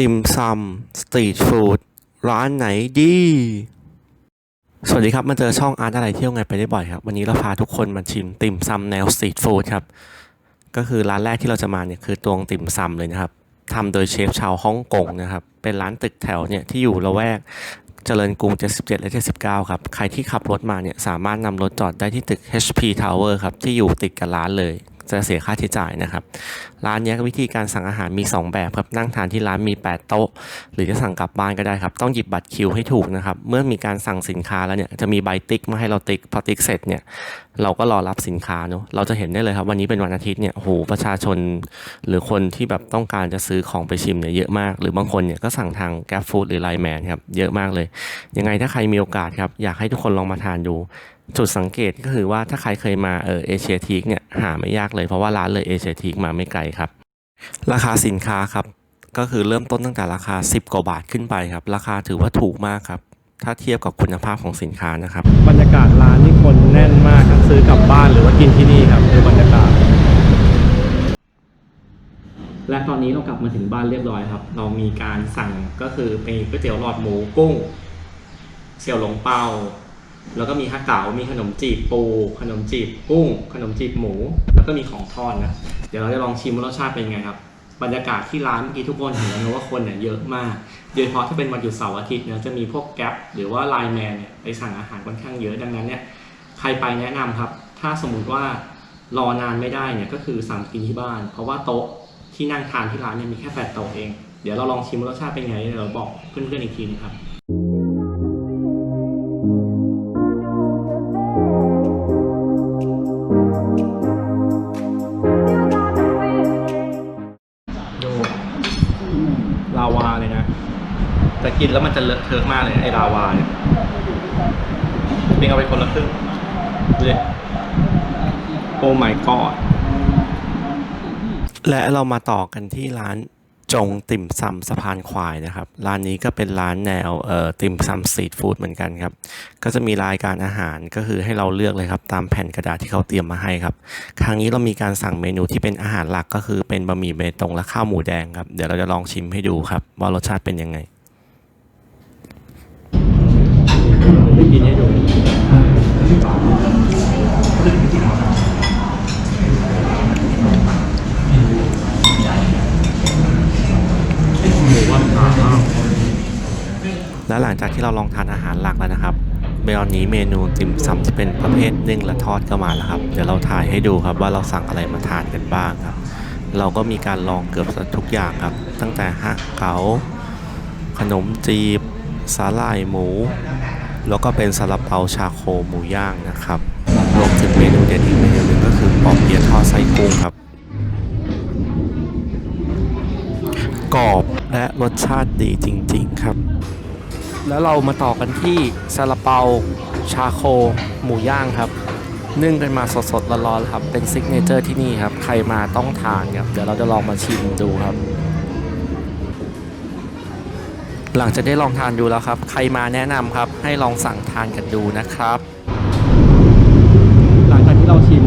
ติ่มซำสตรีทฟู้ดร้านไหนดี สวัสดีครับ มาเจอช่องอาร์ตอะไรเที่ยวไงไปได้บ่อยครับ วันนี้เราพาทุกคนมาชิมติ่มซำแนวสตรีทฟู้ดครับ ก็คือร้านแรกที่เราจะมาเนี่ยคือตวงติ่มซำเลยนะครับทำโดยเชฟชาวฮ่องกงนะครับ เป็นร้านตึกแถวเนี่ยที่อยู่ละแวกเจริญกรุง 77 และ 79 ครับ ใครที่ขับรถมาเนี่ยสามารถนำรถจอดได้ที่ตึก HP Tower ครับ ที่อยู่ติดกับร้านเลย จะเสียค่าใช้จ่ายนะครับ ร้านนี้วิธีการสั่งอาหารมี 2 แบบครับนั่งทานที่ร้านมี 8 โต๊ะ หรือจะสั่งกลับบ้านก็ได้ครับ ต้องหยิบบัตรคิวให้ถูกนะครับ เมื่อมีการสั่งสินค้าแล้วเนี่ยจะมีใบติ๊กมาให้เราติ๊กพอติ๊กเสร็จเนี่ยเราก็รอรับสินค้าเนาะเราจะเห็นได้เลยครับ วันนี้เป็นวันอาทิตย์เนี่ยโอ้โหประชาชน หรือคนที่แบบต้องการจะซื้อของไปชิมเนี่ยเยอะมาก หรือบางคนเนี่ยก็สั่งทาง Grab Food หรือ Line Man ครับเยอะมากเลย ยังไงถ้าใครมีโอกาสครับอยากให้ทุกคนลองมาทานดู จุดสังเกตก็คือว่าถ้าใครเคยมาเออเอเชียทีกเนี่ยหาไม่ยากเลยเพราะว่าร้านเลยเอเชียทีกมาไม่ไกลครับ ราคาสินค้าครับก็คือเริ่มต้นตั้งแต่ราคา 10 กว่าบาทขึ้นไปครับ ราคาถือว่าถูกมากครับ ถ้าเทียบกับคุณภาพของสินค้านะครับ บรรยากาศร้านนี่คนแน่นมากทั้งซื้อกลับบ้านหรือว่ากินที่นี่ครับดูบรรยากาศ และตอนนี้เรากลับมาถึงบ้านเรียบร้อยครับ เรามีการสั่งก็คือเป็นก๋วยเตี๋ยวหลอดหมูกุ้งเสี่ยวหลงเปา แล้วก็มีฮะเก๋ามีขนมจีบปู ขนมจีบกุ้ง ขนมจีบหมู แล้วก็มีของทอดนะ เดี๋ยวเราจะลองชิมว่ารสชาติเป็นไงครับ บรรยากาศที่ร้านเมื่อกี้ทุกคนเห็นแล้วนะว่าคนเนี่ยเยอะมาก โดยเฉพาะถ้าเป็นวันหยุดเสาร์อาทิตย์เนี่ยจะมีพวกแก๊ปหรือว่าไลน์แมนเนี่ยไปสั่งอาหารค่อนข้างเยอะดังนั้นเนี่ยใครไปแนะนำครับ ถ้าสมมุติว่ารอนานไม่ได้เนี่ยก็คือสั่งกินที่บ้าน เพราะว่าโต๊ะที่นั่งทานที่ร้านเนี่ยมีแค่แปดโต๊ะเอง เดี๋ยวเราลองชิมรสชาติเป็นไงเดี๋ยวเราบอกเพื่อนๆอีกทีนึงครับ กินแล้วมันจะเลอะเทอะมากเลยไอ้ลาวาเนี่ยเป็นเอาไปคนละครึ่งดูดิโอ้ my god และเรามาต่อกันที่ร้านจงติ่มซำสะพานควายนะครับ ร้านนี้ก็เป็นร้านแนวเอ่อติ่มซำสตรีทฟู้ดเหมือนกันครับ ก็จะมีรายการอาหารก็คือให้เราเลือกเลยครับ ตามแผ่นกระดาษที่เขาเตรียมมาให้ครับ ครั้งนี้เรามีการสั่งเมนูที่เป็นอาหารหลักก็คือเป็นบะหมี่เบตงและข้าวหมูแดงครับ เดี๋ยวเราจะลองชิมให้ดูครับว่ารสชาติเป็นยังไง และหลังจากที่เราลองทานอาหารหลักแล้วนะครับเบลนี้เมนูติ่มซำจะเป็นประเภทนึ่งและทอดก็มาแล้วครับ เดี๋ยวเราถ่ายให้ดูครับว่าเราสั่งอะไรมาทานกันบ้างครับ เราก็มีการลองเกือบทุกอย่างครับ ตั้งแต่ฮะเก๋าขนมจีบสาหร่ายหมู แล้วก็เป็นซาลาเปาชาโคหมูย่างนะครับ รวมถึงเมนูเด็ดอีกเมนูหนึ่งก็คือปอเปี๊ยะทอดไส้กุ้งครับกรอบ และรสชาติดีจริง ๆ ครับ แล้วเรามาต่อกันที่ซาลาเปา ชาโค หมูย่างครับนึ่งกันมาสดๆร้อนๆครับ เป็นซิกเนเจอร์ที่นี่ครับ ใครมาต้องทานครับ เดี๋ยวเราจะลองมาชิมดูครับ หลังจากได้ลองทานดูแล้วครับ ใครมาแนะนำครับ ให้ลองสั่งทานกันดูนะครับ หลังจากที่เราชิม